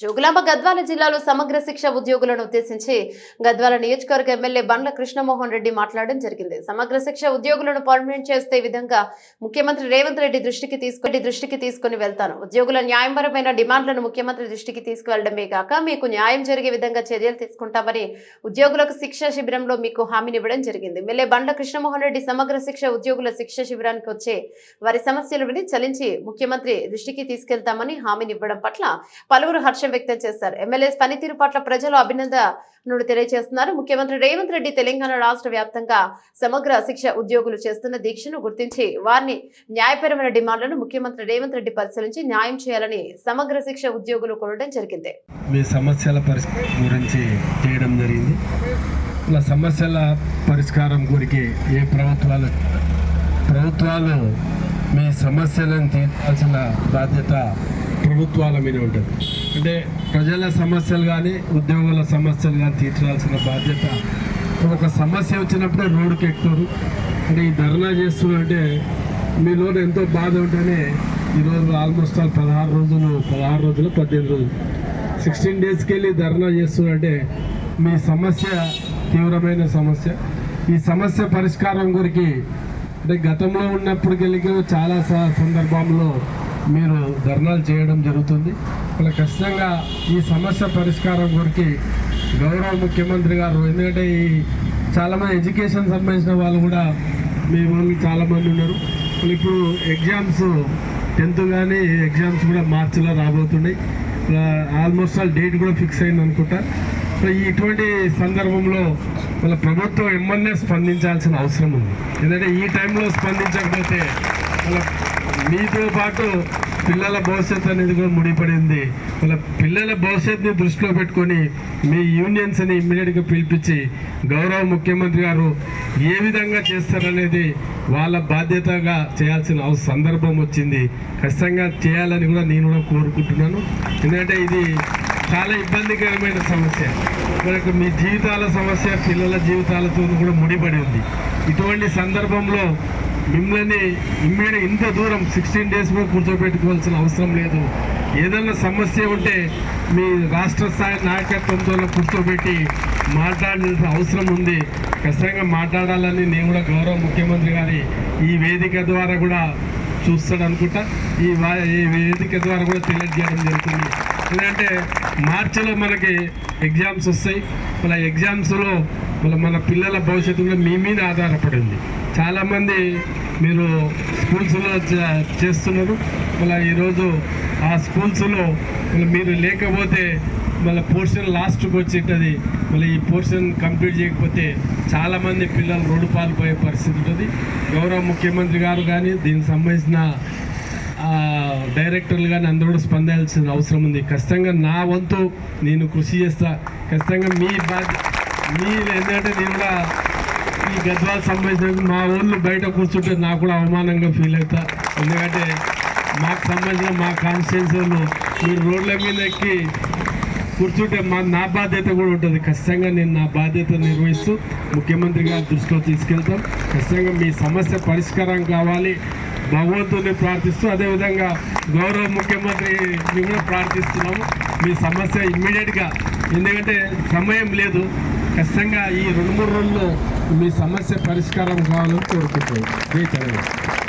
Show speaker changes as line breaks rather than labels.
జోగులాంబ గద్వాల జిల్లాలో సమగ్ర శిక్ష ఉద్యోగులను ఉద్దేశించి గద్వాల నియోజకవర్గ ఎమ్మెల్యే బండ్ల కృష్ణమోహన్ రెడ్డి మాట్లాడడం జరిగింది. సమగ్ర శిక్ష ఉద్యోగులను పర్మనెంట్ చేస్తే విధంగా ముఖ్యమంత్రి రేవంత్ రెడ్డి దృష్టికి తీసుకుని దృష్టికి తీసుకుని వెళ్తాను. ఉద్యోగుల న్యాయపరమైన డిమాండ్లను ముఖ్యమంత్రి దృష్టికి తీసుకువెళ్ళడమే కాక మీకు న్యాయం జరిగే విధంగా చర్యలు తీసుకుంటామని ఉద్యోగులకు శిక్ష శిబిరంలో మీకు హామీనివ్వడం జరిగింది. ఎమ్మెల్యే బండ్ల కృష్ణమోహన్ రెడ్డి సమగ్ర శిక్ష ఉద్యోగుల శిక్ష శిబిరానికి వచ్చే వారి సమస్యలు విని చలించి ముఖ్యమంత్రి దృష్టికి తీసుకెళ్తామని హామీనివ్వడం పట్ల పలువురు హర్షం వ్యక్తం చేశారు. ఎమ్మెల్యే పనితీరు పట్ల ప్రజలు అభినందనలు తెలియజేస్తున్నారు. ముఖ్యమంత్రి రేవంత్ రెడ్డి తెలంగాణ రాష్ట్ర వ్యాప్తంగా సమగ్ర శిక్ష ఉద్యోగులు చేస్తున్న దీక్షను గుర్తించి వారిని న్యాయపరమైన డిమాండ్లను ముఖ్యమంత్రి రేవంత్ రెడ్డి పరిశీలించి న్యాయం చేయాలని సమగ్ర శిక్ష ఉద్యోగులు కోరడం జరిగింది.
మీ సమస్యల పరిష్కారం గురించి చేయడం జరిగింది. ఇలా సమస్యల పరిష్కారం గురికి ఏ ప్రభుత్వాలు ప్రభుత్వాలు మీ సమస్యలను తీర్చాల్సిన బాధ్యత ప్రభుత్వాల మీద ఉంటుంది. అంటే ప్రజల సమస్యలు కానీ ఉద్యోగుల సమస్యలు కానీ తీర్చాల్సిన బాధ్యత. ఒక సమస్య వచ్చినప్పుడే రోడ్డుకి ఎక్కుతారు. అంటే ఈ ధర్నా చేస్తున్నారంటే మీలో ఎంతో బాధ ఉంటేనే ఈరోజు ఆల్మోస్ట్ ఆల్ పదహారు రోజులు పదహారు రోజులు పద్దెనిమిది రోజులు. సిక్స్టీన్ డేస్కి వెళ్ళి ధర్నా చేస్తున్నారంటే మీ సమస్య తీవ్రమైన సమస్య. ఈ సమస్య పరిష్కారం గురికి అంటే గతంలో ఉన్నప్పటికెళ్ళి చాలా స- సందర్భంలో మీరు ధర్నాలు చేయడం జరుగుతుంది. అలా ఖచ్చితంగా ఈ సమస్య పరిష్కారం కొరికి గౌరవ ముఖ్యమంత్రి గారు ఎందుకంటే ఈ చాలామంది ఎడ్యుకేషన్ సంబంధించిన వాళ్ళు కూడా మీ వాళ్ళు చాలామంది ఉన్నారు. ఇప్పుడు ఎగ్జామ్స్ టెన్త్ కానీ ఎగ్జామ్స్ కూడా మార్చిలో రాబోతున్నాయి. ఆల్మోస్ట్ ఆల్ డేట్ కూడా ఫిక్స్ అయింది అనుకుంటా. సో ఈ ఇటువంటి సందర్భంలో వాళ్ళ ప్రభుత్వం ఎమ్మెల్యే స్పందించాల్సిన అవసరం ఉంది. ఎందుకంటే ఈ టైంలో స్పందించకపోతే వాళ్ళ మీతో పాటు పిల్లల భవిష్యత్తు అనేది కూడా ముడిపడింది. వాళ్ళ పిల్లల భవిష్యత్తుని దృష్టిలో పెట్టుకొని మీ యూనియన్స్ని ఇమ్మీడియట్గా పిలిపించి గౌరవ ముఖ్యమంత్రి గారు ఏ విధంగా చేస్తారనేది వాళ్ళ బాధ్యతగా చేయాల్సిన సందర్భం వచ్చింది. ఖచ్చితంగా చేయాలని కూడా నేను కూడా కోరుకుంటున్నాను. ఎందుకంటే ఇది చాలా ఇబ్బందికరమైన సమస్య. మనకు మీ జీవితాల సమస్య పిల్లల జీవితాలతో కూడా ముడిపడి ఉంది. ఇటువంటి సందర్భంలో మిమ్మల్ని ఇమ్మీడ ఇంత దూరం సిక్స్టీన్ డేస్ కూడా కూర్చోబెట్టుకోవాల్సిన అవసరం లేదు. ఏదైనా సమస్య ఉంటే మీ రాష్ట్ర స్థాయి నాయకత్వంతో కూర్చోబెట్టి మాట్లాడాల్సిన అవసరం ఉంది. ఖచ్చితంగా మాట్లాడాలని నేను కూడా గౌరవ ముఖ్యమంత్రి గారి ఈ వేదిక ద్వారా కూడా చూస్తాడు అనుకుంటా ఈ ఈ వేదిక ద్వారా కూడా తెలియజేయడం జరుగుతుంది. ఎందుకంటే మార్చిలో మనకి ఎగ్జామ్స్ వస్తాయి. మళ్ళీ ఎగ్జామ్స్లో మళ్ళీ మన పిల్లల భవిష్యత్తు కూడా మీ మీద ఆధారపడింది. చాలామంది మీరు స్కూల్స్లో చేస్తున్నారు. మళ్ళీ ఈరోజు ఆ స్కూల్స్లో మళ్ళీ మీరు లేకపోతే మళ్ళీ పోర్షన్ లాస్ట్కి వచ్చేటది. మళ్ళీ ఈ పోర్షన్ కంప్లీట్ చేయకపోతే చాలామంది పిల్లలు రోడ్డు పాల్పోయే పరిస్థితి ఉంటుంది. గౌరవ ముఖ్యమంత్రి గారు కానీ దీనికి సంబంధించిన డైరెక్టర్లు కానీ అందరూ కూడా స్పందాల్సిన అవసరం ఉంది. ఖచ్చితంగా నా వంతు నేను కృషి చేస్తా. ఖచ్చితంగా మీ బాధ్య మీరు ఏంటంటే నేను కూడా ఈ గద్వాలకు సంబంధించిన మా ఊళ్ళు బయట కూర్చుంటే నాకు కూడా అవమానంగా ఫీల్ అవుతా. ఎందుకంటే మాకు సంబంధించిన మా కాన్స్టిట్యున్సీ మీరు రోడ్ల మీద ఎక్కి కూర్చుంటే మా నా బాధ్యత కూడా ఉంటుంది. ఖచ్చితంగా నేను నా బాధ్యత నిర్వహిస్తూ ముఖ్యమంత్రి గారి దృష్టిలో తీసుకెళ్తాం. ఖచ్చితంగా మీ సమస్య పరిష్కారం కావాలి. భగవంతుని ప్రార్థిస్తూ అదేవిధంగా గౌరవ ముఖ్యమంత్రిని కూడా ప్రార్థిస్తున్నాము. మీ సమస్య ఇమ్మీడియట్గా ఎందుకంటే సమయం లేదు. ఖచ్చితంగా ఈ రెండు మూడు రోజుల్లో మీ సమస్య పరిష్కారం కావాలని కోరుకుంటున్నాను. జై తెలంగాణ